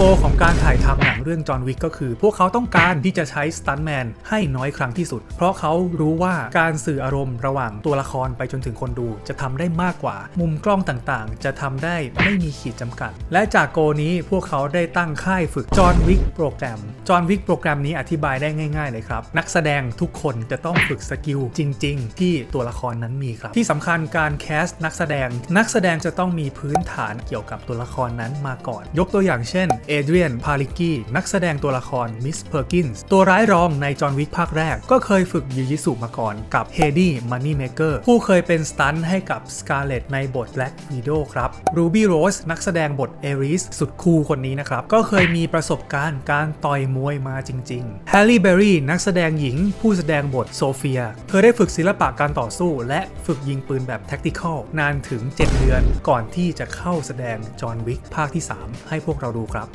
โกของการถ่ายทำหนังเรื่องจอห์นวิกก็คือ พวกเขาต้องการที่จะใช้สตันแมนให้น้อยครั้งที่สุด เพราะเขารู้ว่าการสื่ออารมณ์ระหว่างตัวละครไปจนถึงคนดู จะทำได้มากกว่า มุมกล้องต่างๆ จะทำได้ไม่มีขีดจำกัด และจากโกนี้พวกเขาได้ตั้งค่ายฝึกจอห์นวิกโปรแกรมจอห์นวิกโปรแกรมนี้อธิบายได้ง่ายๆเลยครับ นักแสดงทุกคนจะต้องฝึกสกิลจริง ๆ ที่ตัวละครนั้นมีครับ ที่สำคัญการแคสต์นักแสดง นักแสดงจะต้องมีพื้นฐานเกี่ยวกับตัวละครนั้นมาก่อน ยกตัวอย่างเช่นเอเดรียน พาลิกี้ นักแสดงตัวละครมิสเพอร์กินส์ ตัวร้ายรองในจอห์นวิกภาคแรก ก็เคยฝึกยูยิสุมาก่อนกับเฮดี้มันนี่เมเกอร์ผู้เคยเป็นสตันท์ให้กับสกาเลตในบท Black Widow ครับรูบี้โรสนักแสดงบทเอริสสุดคูลคนนี้นะครับ ก็เคยมีประสบการณ์การต่อยมวยมาจริงๆแฮร์รี่เบอรี่นักแสดงหญิง ผู้แสดงบทโซเฟีย เธอได้ฝึกศิลปะการต่อสู้ และฝึกยิงปืนแบบ tactical นานถึง 7 เดือน ก่อนที่จะเข้าแสดงจอห์นวิกภาคที่ 3 ให้พวกเราดูครับ